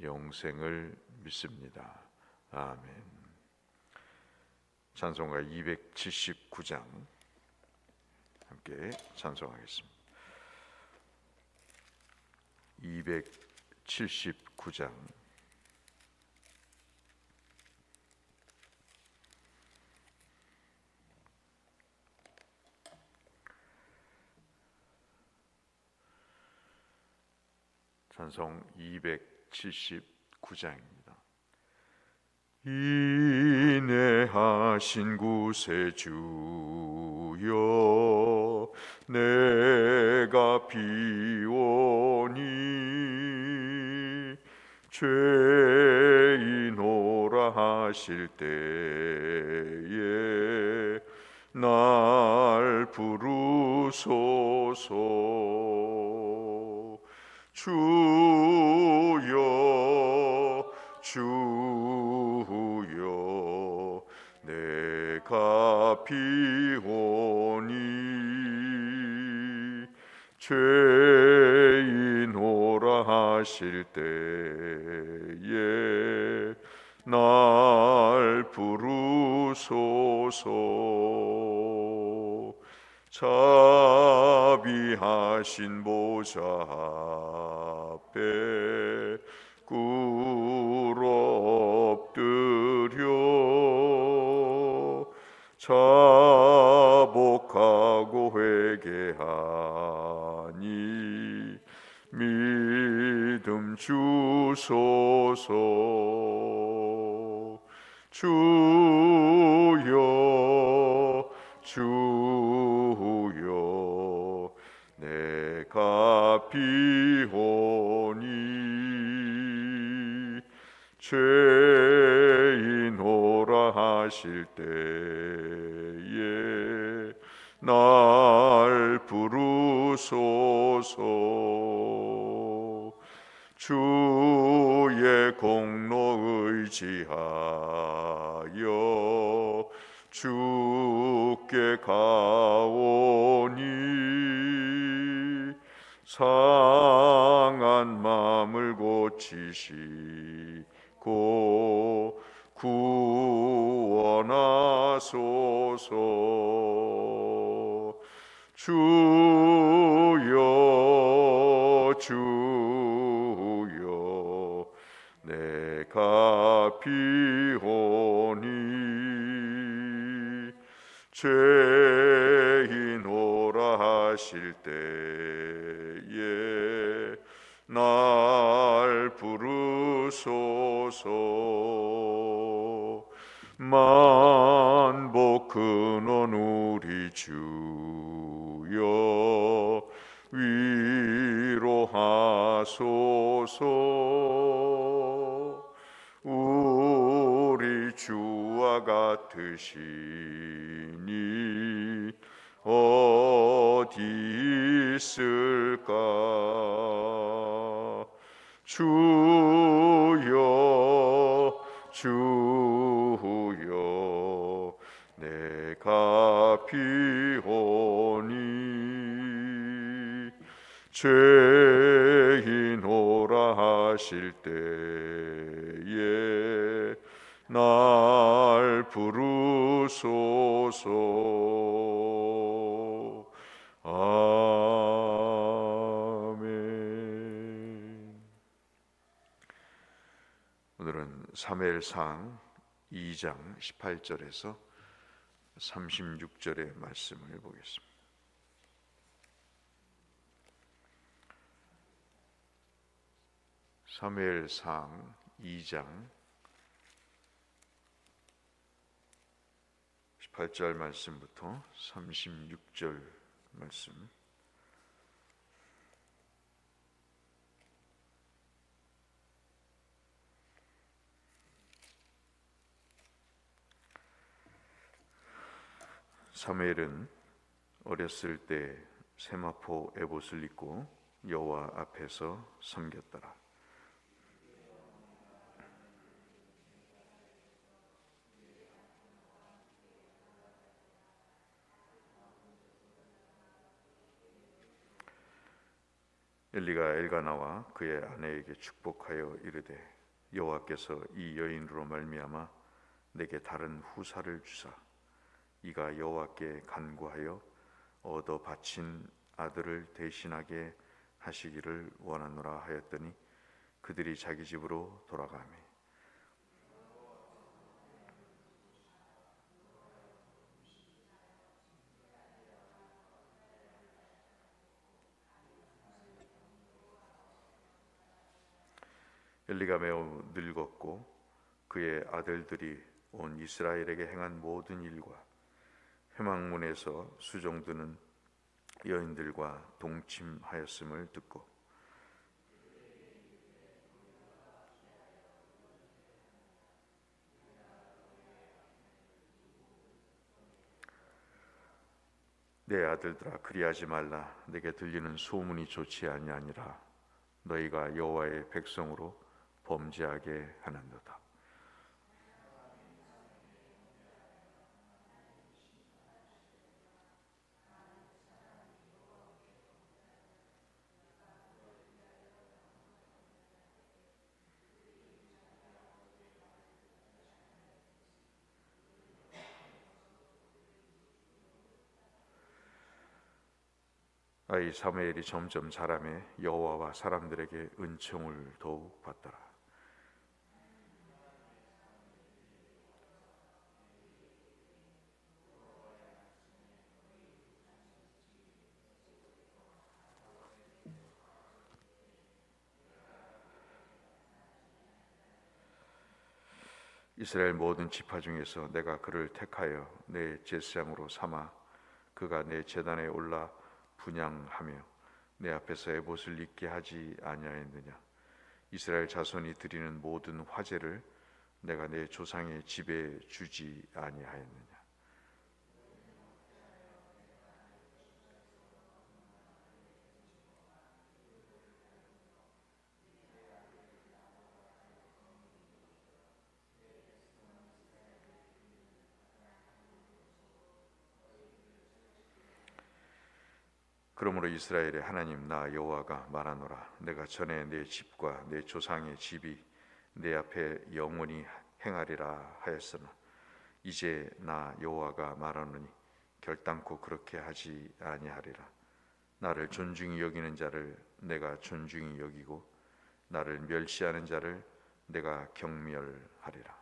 영생을 믿습니다. 아멘. 찬송가 279장 함께 찬송하겠습니다. 279장 찬송 279장입니다. 인내하신 구세주여 내가 비오니 죄인오라 하실 때에 날 부르소서 주여 주여 내가 비오니 죄인 오라 하실 때에 날 부르소서. 자비하신 보좌 앞에 하니 믿음 주소서. 주여 주여 내가 비오니 죄인 오라 하실 때 부르소서. 주의 공로 의지하여 주께 가오니 상한 마음을 고치시고 구원하소서. 주여 주여 내가 비오니 죄인 오라 하실 때에 날 부르소서. 만복 근원 우리 주여 위로 하소서. 우리 주와 같으시니 어디 있을까? 주여 주여 내가 비오니 오라 하실 때에 날 부르소서 아멘 오늘은 사무엘상 2장 18절에서 36절의 말씀을 보겠습니다. 사무엘상 2장 18절 말씀부터 36절 말씀 사무엘은 어렸을 때 세마포 에봇을 입고 여호와 앞에서 섬겼더라. 엘리가 엘가나와 그의 아내에게 축복하여 이르되 여호와께서 이 여인으로 말미암아 내게 다른 후사를 주사. 이가 여호와께 간구하여 얻어 바친 아들을 대신하게 하시기를 원하노라 하였더니 그들이 자기 집으로 돌아가매 엘리가 매우 늙었고 그의 아들들이 온 이스라엘에게 행한 모든 일과 회망문에서 수종드는 여인들과 동침하였음을 듣고 내 아들들아 그리하지 말라. 내게 들리는 소문이 좋지 아니하니라. 너희가 여호와의 백성으로 범죄하게 하는도다 아이 사무엘이 점점 자라매 여호와와 사람들에게 은총을 더욱 받더라. 이스라엘 모든 지파 중에서 내가 그를 택하여 내 제사장으로 삼아 그가 내 제단에 올라 분양하며 내 앞에서 에봇을 입게 하지 아니하였느냐? 이스라엘 자손이 드리는 모든 화제를 내가 내 조상의 집에 주지 아니하였느냐 그러므로 이스라엘의 하나님 나 여호와가 말하노라. 내가 전에 내 집과 내 조상의 집이 내 앞에 영원히 행하리라 하였으나 이제 나 여호와가 말하노니 결단코 그렇게 하지 아니하리라. 나를 존중히 여기는 자를 내가 존중히 여기고 나를 멸시하는 자를 내가 경멸하리라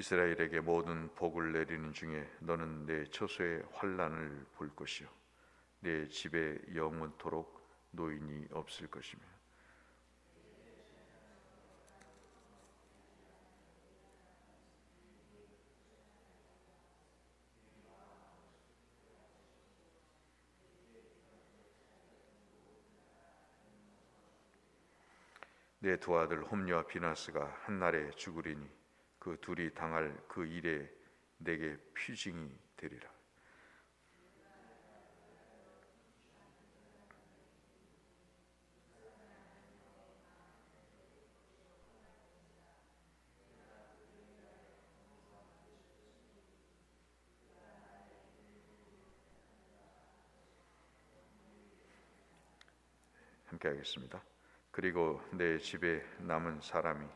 이스라엘에게 모든 복을 내리는 중에 너는 내 처소의 환란을 볼 것이요. 내 집에 영원토록 노인이 없을 것이며. 내 두 아들 홈리와 비나스가 한날에 죽으리니 그 둘이 당할 그 일에 내게 피징이 되리라. 함께 하겠습니다. 그리고 내 집에 남은 사람이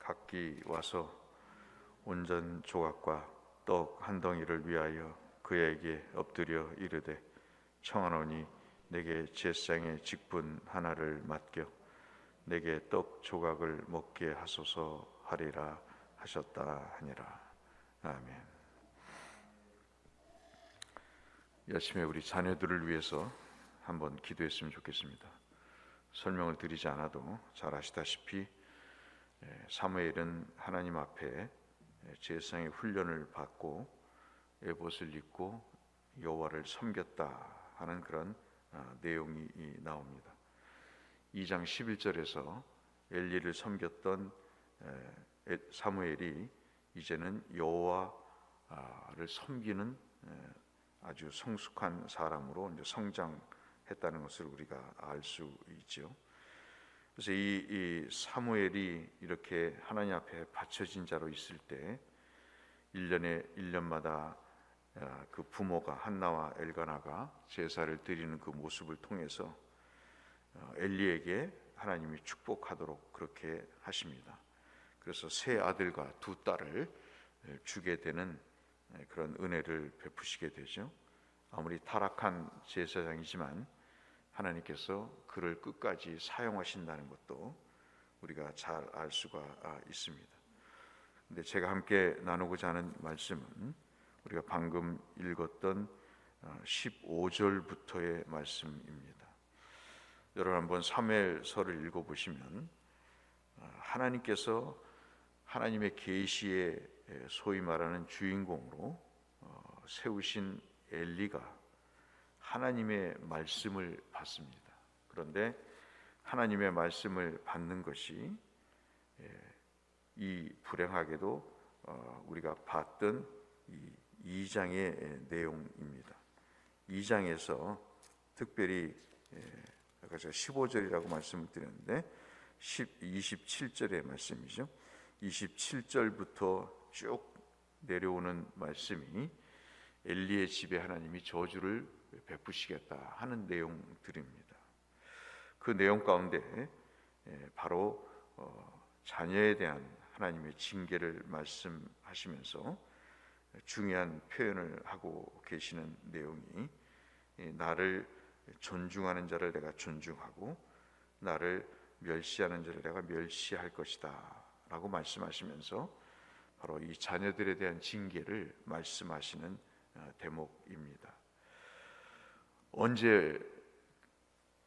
각기 와서 온전 조각과 떡 한 덩이를 위하여 그에게 엎드려 이르되 청하노니 내게 제상의 직분 하나를 맡겨 내게 떡 조각을 먹게 하소서 하리라 하셨다 하니라 아멘. 이 아침에 우리 자녀들을 위해서 한번 기도했으면 좋겠습니다. 설명을 드리지 않아도 잘 아시다시피 예, 사무엘은 하나님 앞에 예, 제사장의 훈련을 받고 에봇을 입고 여호와를 섬겼다 하는 그런 아, 내용이 이 나옵니다. 2장 11절에서 엘리를 섬겼던 사무엘이 이제는 여호와를 섬기는 에, 아주 성숙한 사람으로 이제 성장했다는 것을 우리가 알 수 있죠. 그래서 이, 이 사무엘이 이렇게 하나님 앞에 바쳐진 자로 있을 때 1년에 1년마다 아, 그 부모가 한나와 엘가나가 제사를 드리는 그 모습을 통해서 어, 엘리에게 하나님이 축복하도록 그렇게 하십니다. 그래서 세 아들과 두 딸을 에, 주게 되는 에, 그런 은혜를 베푸시게 되죠. 아무리 타락한 제사장이지만 하나님께서 그를 끝까지 사용하신다는 것도 우리가 잘 알 수가 아, 있습니다. 근데 제가 함께 나누고자 하는 말씀은 우리가 방금 읽었던 15절부터의 말씀입니다. 여러분 한번 사무엘서를 읽어 보시면 하나님께서 하나님의 계시의 소위 말하는 주인공으로 어, 세우신 엘리가 하나님의 말씀을 받습니다. 그런데 하나님의 말씀을 받는 것이 이 불행하게도 어, 우리가 봤던 이 2장의 내용입니다. 2장에서 특별히 아까 제가 15절이라고 말씀을 드렸는데 10, 27절의 말씀이죠. 27절부터 쭉 내려오는 말씀이 엘리의 집에 하나님이 저주를 베푸시겠다 하는 내용들입니다. 그 내용 가운데 바로 어, 자녀에 대한 하나님의 징계를 말씀하시면서 중요한 표현을 하고 계시는 내용이 나를 존중하는 자를 내가 존중하고 나를 멸시하는 자를 내가 멸시할 것이다라고 말씀하시면서 바로 이 자녀들에 대한 징계를 말씀하시는 어, 대목입니다. 언제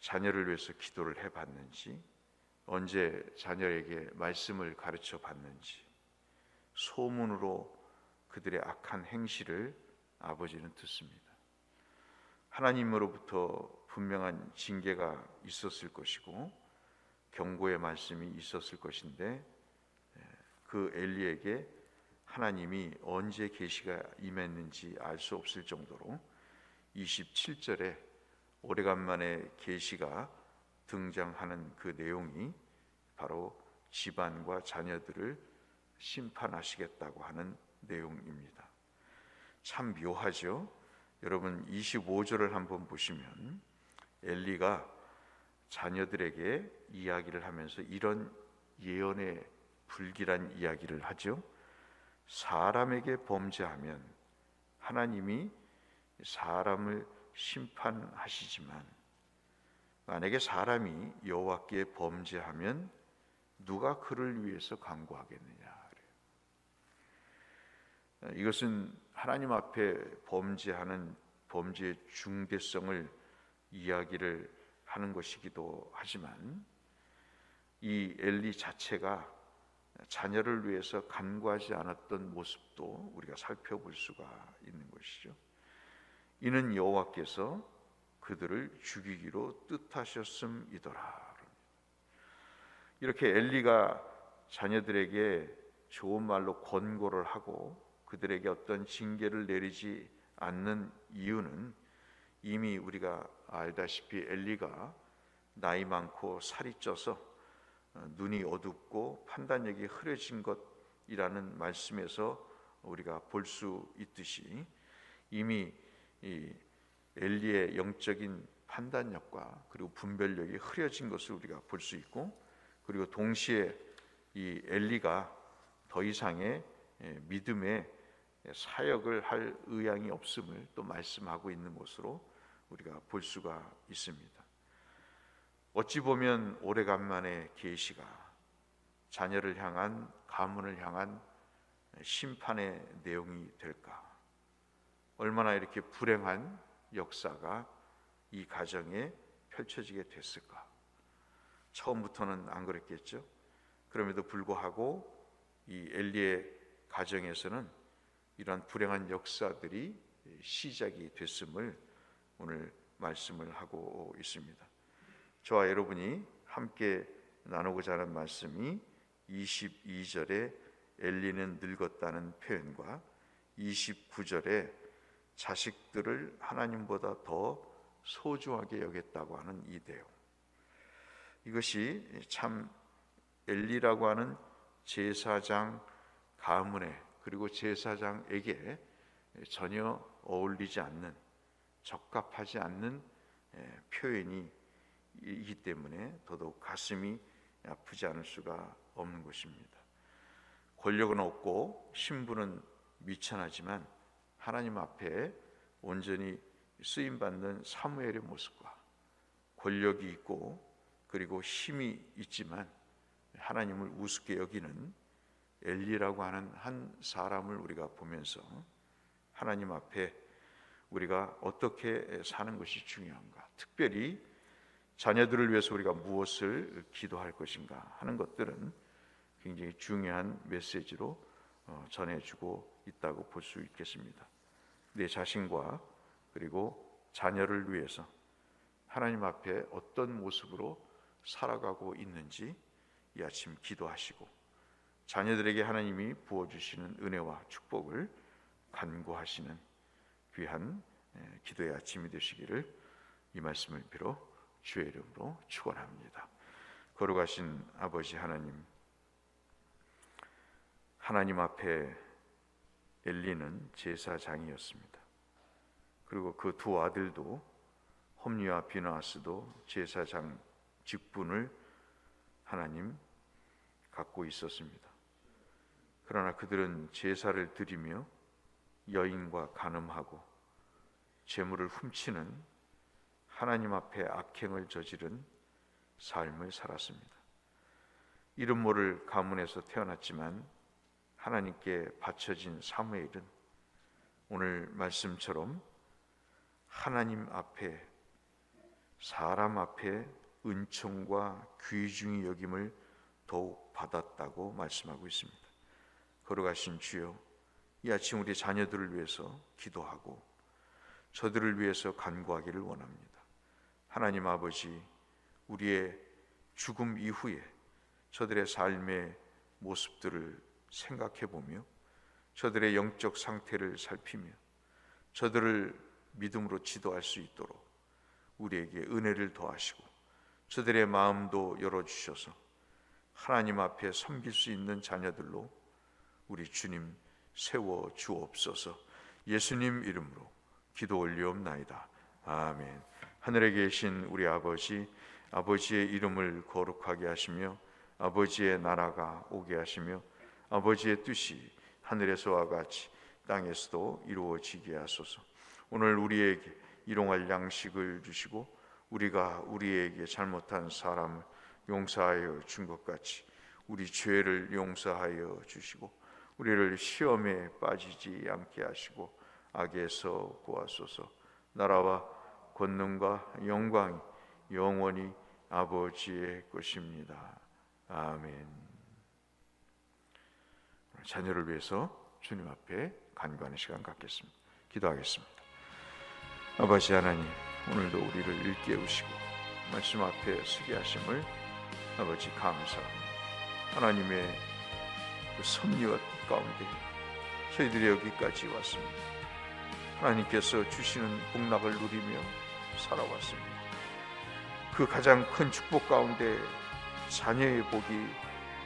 자녀를 위해서 기도를 해 봤는지 언제 자녀에게 말씀을 가르쳐 봤는지 소문으로 그들의 악한 행실을 아버지는 듣습니다. 하나님으로부터 분명한 징계가 있었을 것이고 경고의 말씀이 있었을 것인데 그 엘리에게 하나님이 언제 계시가 임했는지 알 수 없을 정도로 27절에 오래간만에 계시가 등장하는 그 내용이 바로 집안과 자녀들을 심판하시겠다고 하는 내용입니다. 참 묘하죠. 여러분 25절을 한번 보시면 엘리가 자녀들에게 이야기를 하면서 이런 예언의 불길한 이야기를 하죠. 사람에게 범죄하면 하나님이 사람을 심판하시지만 만약에 사람이 여호와께 범죄하면 누가 그를 위해서 간구하겠느냐? 이것은 하나님 앞에 범죄하는 범죄의 중대성을 이야기를 하는 것이기도 하지만 이 엘리 자체가 자녀를 위해서 간구하지 않았던 모습도 우리가 살펴볼 수가 있는 것이죠. 이는 여호와께서 그들을 죽이기로 뜻하셨음이더라. 이렇게 엘리가 자녀들에게 좋은 말로 권고를 하고 그들에게 어떤 징계를 내리지 않는 이유는 이미 우리가 알다시피 엘리가 나이 많고 살이 쪄서 어, 눈이 어둡고 판단력이 흐려진 것이라는 말씀에서 우리가 볼 수 있듯이 이미 이 엘리의 영적인 판단력과 그리고 분별력이 흐려진 것을 우리가 볼 수 있고 그리고 동시에 이 엘리가 더 이상의 믿음의 사역을 할 의향이 없음을 또 말씀하고 있는 것으로 우리가 볼 수가 있습니다. 어찌 보면 오래간만에 계시가 자녀를 향한 가문을 향한 심판의 내용이 될까? 얼마나 이렇게 불행한 역사가 이 가정에 펼쳐지게 됐을까? 처음부터는 안 그랬겠죠. 그럼에도 불구하고 이 엘리의 가정에서는 이러한 불행한 역사들이 시작이 됐음을 오늘 말씀을 하고 있습니다. 저와 여러분이 함께 나누고자 하는 말씀이 22절에 엘리는 늙었다는 표현과 29절에 자식들을 하나님보다 더 소중하게 여겼다고 하는 이 내용. 이것이 참 엘리라고 하는 제사장 가문에 그리고 제사장에게 전혀 어울리지 않는 적합하지 않는 예, 표현이기 때문에 더더욱 가슴이 아프지 않을 수가 없는 것입니다. 권력은 없고 신분은 미천하지만 하나님 앞에 온전히 쓰임 받는 사무엘의 모습과 권력이 있고 그리고 힘이 있지만 하나님을 우습게 여기는 엘리라고 하는 한 사람을 우리가 보면서 하나님 앞에 우리가 어떻게 사는 것이 중요한가? 특별히 자녀들을 위해서 우리가 무엇을 기도할 것인가 하는 것들은 굉장히 중요한 메시지로 어, 전해주고 있다고 볼 수 있겠습니다. 내 자신과 그리고 자녀를 위해서 하나님 앞에 어떤 모습으로 살아가고 있는지 이 아침 기도하시고 자녀들에게 하나님이 부어주시는 은혜와 축복을 간구하시는 귀한 예, 기도의 아침이 되시기를 이 말씀을 빌어 주의 이름으로 축원합니다. 거룩하신 아버지 하나님, 하나님 앞에 엘리는 제사장이었습니다. 그리고 그 두 아들도 홈리와 비나스도 제사장 직분을 하나님 갖고 있었습니다. 그러나 그들은 제사를 드리며 여인과 간음하고 재물을 훔치는 하나님 앞에 악행을 저지른 삶을 살았습니다. 이름 모를 가문에서 태어났지만 하나님께 바쳐진 사무엘은 오늘 말씀처럼 하나님 앞에 사람 앞에 은총과 귀중히 여김을 더욱 받았다고 말씀하고 있습니다. 걸어가신 주여, 이 아침 우리 자녀들을 위해서 기도하고 저들을 위해서 간구하기를 원합니다. 하나님 아버지, 우리의 죽음 이후에 저들의 삶의 모습들을 생각해 보며 저들의 영적 상태를 살피며 저들을 믿음으로 지도할 수 있도록 우리에게 은혜를 더하시고 저들의 마음도 열어 주셔서 하나님 앞에 섬길 수 있는 자녀들로 우리 주님 세워 주옵소서. 예수님 이름으로 기도 올리옵나이다. 아멘. 하늘에 계신 우리 아버지 아버지의 이름을 거룩하게 하시며 아버지의 나라가 오게 하시며 아버지의 뜻이 하늘에서와 같이 땅에서도 이루어지게 하소서. 오늘 우리에게 일용할 양식을 주시고 우리가 우리에게 잘못한 사람을 용서하여 준 것 같이 우리 죄를 용서하여 주시고 우리를 시험에 빠지지 않게 하시고 악에서 구하소서. 나라와 권능과 영광이 영원히 아버지의 것입니다. 아멘. 자녀를 위해서 주님 앞에 간구하는 시간 갖겠습니다. 기도하겠습니다. 아버지 하나님, 오늘도 우리를 일깨우시고 말씀 앞에 서게 하심을 아버지 감사합니다. 하나님의 그 섭리와 가운데 저희들이 여기까지 왔습니다. 하나님께서 주시는 복락을 누리며 살아왔습니다. 그 가장 큰 축복 가운데 자녀의 복이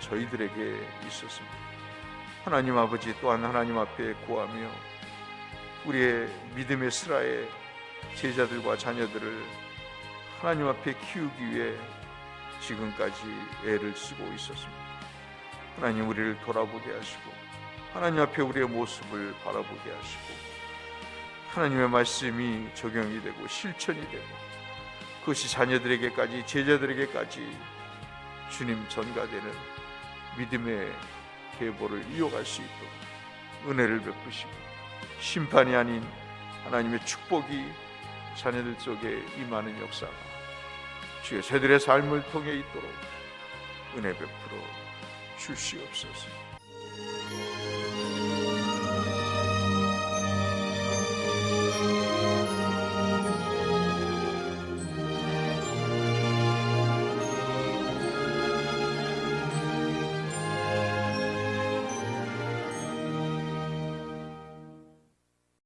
저희들에게 있었습니다. 하나님 아버지 또한 하나님 앞에 구하며 우리의 믿음의 슬라의 제자들과 자녀들을 하나님 앞에 키우기 위해 지금까지 애를 쓰고 있었습니다. 하나님 우리를 돌아보게 하시고 하나님 앞에 우리의 모습을 바라보게 하시고 하나님의 말씀이 적용이 되고 실천이 되고 그것이 자녀들에게까지 제자들에게까지 주님 전가되는 믿음의 계보를 이어갈 수 있도록 은혜를 베푸시고 심판이 아닌 하나님의 축복이 자녀들 속에 임하는 역사가 주의 새들의 삶을 통해 있도록 은혜 베풀어 주시옵소서.